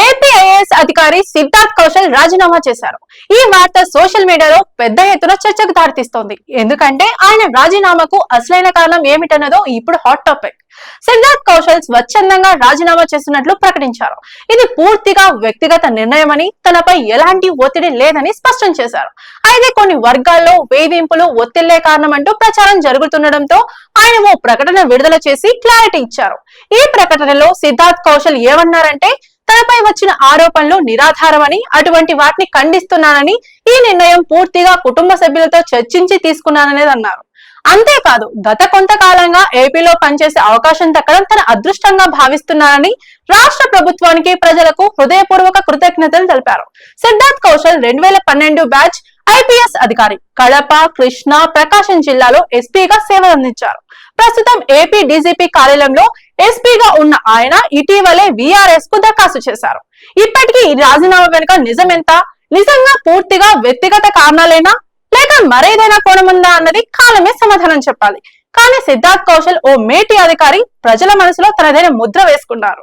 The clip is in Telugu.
ఐఏఎస్ అధికారి సిద్ధార్థ్ కౌశల్ రాజీనామా చేశారు. ఈ వార్త సోషల్ మీడియాలో పెద్ద ఎత్తున చర్చకు దారితీస్తోంది. ఎందుకంటే ఆయన రాజీనామాకు అసలైన కారణం ఏమిటన్నదో ఇప్పుడు హాట్ టాపిక్ సిద్ధార్థ్ కౌశల్ స్వచ్ఛందంగా రాజీనామా చేస్తున్నట్లు ప్రకటించారు. ఇది పూర్తిగా వ్యక్తిగత నిర్ణయమని తనపై ఎలాంటి ఒత్తిడి లేదని స్పష్టం చేశారు. అయితే కొన్ని వర్గాల్లో వేధింపులు ఒత్తిళ్ళే కారణమంటూ ప్రచారం జరుగుతుండటంతో ఆయన ఓ ప్రకటన విడుదల చేసి క్లారిటీ ఇచ్చారు. ఈ ప్రకటనలో సిద్ధార్థ్ కౌశల్ ఏమన్నారంటే తనపై వచ్చిన ఆరోపణలు నిరాధారమని అటువంటి వాటిని ఖండిస్తున్నానని ఈ నిర్ణయం పూర్తిగా కుటుంబ సభ్యులతో చర్చించి తీసుకున్నాననేది అన్నారు. అంతేకాదు గత కొంతకాలంగా ఏపీలో పనిచేసే అవకాశం దక్కడం తన అదృష్టంగా భావిస్తున్నానని రాష్ట్ర ప్రభుత్వానికి ప్రజలకు హృదయపూర్వక కృతజ్ఞతలు తెలిపారు. సిద్ధార్థ్ కౌశల్ రెండు వేల పన్నెండు బ్యాచ్ ఐపీఎస్ అధికారి కడప కృష్ణ ప్రకాశం జిల్లాలో ఎస్పీగా సేవలందించారు ప్రస్తుతం ఏపీ డీజీపీ కార్యాలయంలో ఎస్పీగా ఉన్న ఆయన ఇటీవలే విఆర్ఎస్కు దరఖాస్తు చేశారు. ఇప్పటికీ ఈ రాజీనామా వెనుక నిజమెంత నిజంగా పూర్తిగా వ్యక్తిగత కారణాలేనా లేక మరేదైనా కోణముందా అన్నది కాలమే సమాధానం చెప్పాలి. కానీ సిద్ధార్థ్ కౌశల్ ఓ మేటి అధికారి ప్రజల మనసులో తనదైన ముద్ర వేసుకున్నారు.